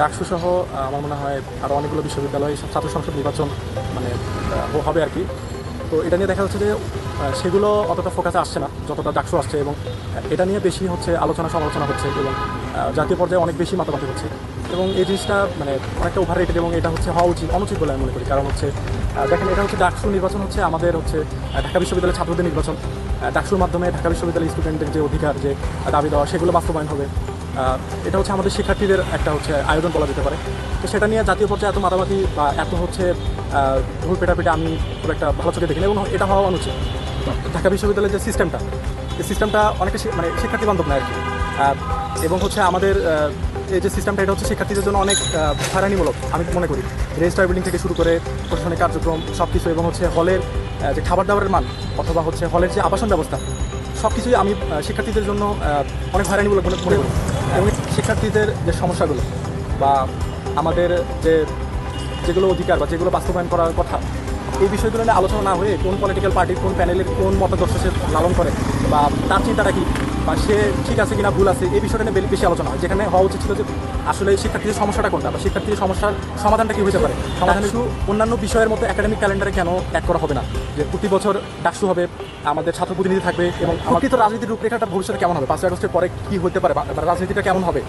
ডাকসু সহ আমার মনে হয় আরও অনেকগুলো বিশ্ববিদ্যালয় ছাত্র সংসদ নির্বাচন মানে হবে আর কি তো এটা নিয়ে দেখা যাচ্ছে যে সেগুলো অতটা ফোকাসে আসছে না, যতটা ডাকসু আসছে এবং এটা নিয়ে বেশি হচ্ছে আলোচনা সমালোচনা হচ্ছে এবং জাতীয় পর্যায়ে অনেক বেশি মাতামাতি হচ্ছে। এবং এই জিনিসটা মানে অনেকটা ওভার রেটেড এবং এটা হচ্ছে হওয়া উচিত, অনুচিত বলে আমি মনে করি। কারণ হচ্ছে দেখেন, এটা হচ্ছে ডাকসু নির্বাচন হচ্ছে আমাদের হচ্ছে ঢাকা বিশ্ববিদ্যালয়ের ছাত্রদের নির্বাচন। ডাকসুর মাধ্যমে ঢাকা বিশ্ববিদ্যালয়ের স্টুডেন্টদের যে অধিকার, যে দাবি দেওয়া, সেগুলো বাস্তবায়ন হবে। এটা হচ্ছে আমাদের শিক্ষার্থীদের একটা হচ্ছে আয়োজন বলা যেতে পারে। তো সেটা নিয়ে জাতীয় পর্যায়ে এত মাতামাতি বা এত হচ্ছে ভুল পেটাপিটা আমি খুব একটা ভালো চোখে দেখি না এবং এটা হওয়া অনুচিত। ঢাকা বিশ্ববিদ্যালয়ের যে সিস্টেমটা এই সিস্টেমটা অনেকে শি- মানে শিক্ষার্থী বান্ধব না আর কি। এবং হচ্ছে আমাদের এই যে সিস্টেমটা এটা হচ্ছে শিক্ষার্থীদের জন্য অনেক আহ, হয়রানিমূলক আমি মনে করি। রেজিস্টার বিল্ডিং থেকে শুরু করে প্রশাসনিক কার্যক্রম সব কিছু এবং হচ্ছে হলের যে খাবার দাবারের মান অথবা হচ্ছে হলের যে আবাসন ব্যবস্থা সব কিছুই আমি শিক্ষার্থীদের জন্য অনেক হয়রানিমূলক মনে করি। শিক্ষার্থীদের যে সমস্যাগুলো বা আমাদের যে যেগুলো অধিকার বা যেগুলো বাস্তবায়ন করার কথা, এই বিষয়গুলো নিয়ে আলোচনা না হয়ে কোন পলিটিক্যাল পার্টির কোন প্যানেলের কোন মতাদর্শ সে লালন করে বা তার চিন্তাটা কি? বা সে ঠিক আছে কিনা ভুল আছে এই বিষয়টা নিয়ে বেশি আলোচনা হয়। যেখানে হওয়া উচিত ছিল যে আসলে শিক্ষার্থীদের সমস্যাটা কোনটা বা শিক্ষার্থীদের সমস্যার সমাধানটা কি হতে পারে? সমাধান শুধু অন্যান্য বিষয়ের মতো একাডেমিক ক্যালেন্ডারে কেন এক করা হবে না? যে প্রতি বছর ডাকসু হবে আমাদের ছাত্র প্রতিনিধি থাকবে এবং প্রকৃত রাজনীতির রূপরেখাটা ভবিষ্যতে কেমন হবে? পাঁচই আগস্টের পরে কি হতে পারে রাজনীতিটা কেমন হবে?